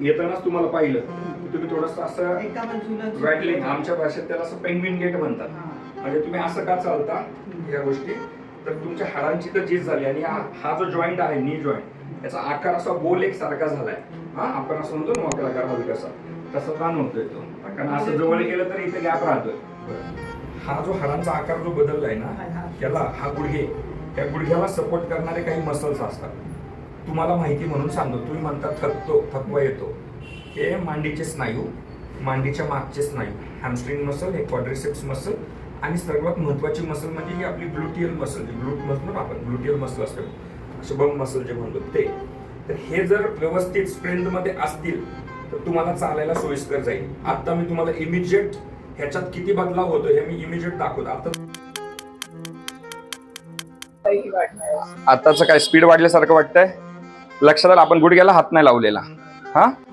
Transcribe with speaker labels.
Speaker 1: येतानाच तुम्हाला पाहिलं की तुम्ही थोडस असं
Speaker 2: एका बाजूला
Speaker 1: रॅटलिंग आमच्या भाषेत त्याला असं पेंग्विन गेट म्हणतात. म्हणजे तुम्ही असं का चालता या गोष्टी? तर तुमच्या हाडांची तर झीज झाली आणि हा जो जॉईंट आहे नी जॉईंट याचा आकार असा गोल एक सारखा झालाय. हा आपण असं म्हणतो ना वाकडाकार हवी कसा तसा जाणवतोय तो? कारण असं जवळ गेलं तर इथे गॅप राहतोय. हा जो हाडांचा आकार जो बदललाय ना त्याला हा गुडघे त्या गुडघ्याला सपोर्ट करणारे काही मसल्स असतात. तुम्हाला माहिती म्हणून सांगतो. तुम्ही म्हणता थकतो थकवा येतो. हे मांडीचे स्नायू मांडीच्या मागचे स्नायू हॅमस्ट्रिंग मसल हे क्वाड्रिसेप्स मसल आणि सर्वात महत्वाची मसल म्हणजे ही आपली ग्लुटियल मसल जी ग्लूट म्हणतो ना आपण ग्लुटियल मसल असते. शुभम मसल जे म्हणतो ते. तर हे जर व्यवस्थित स्ट्रेंथमध्ये असतील तर तुम्हाला चालायला सोयीस्कर जाईल. आता मी तुम्हाला इमिजिएट ह्याच्यात किती बदलाव होतो हे मी इमिजिएट दाखवतो. आता आताचं काय स्पीड वाढल्यासारखं वाटतंय? लक्षात आलं आपण गुडघ्याला हात नाही लावलेला. हा?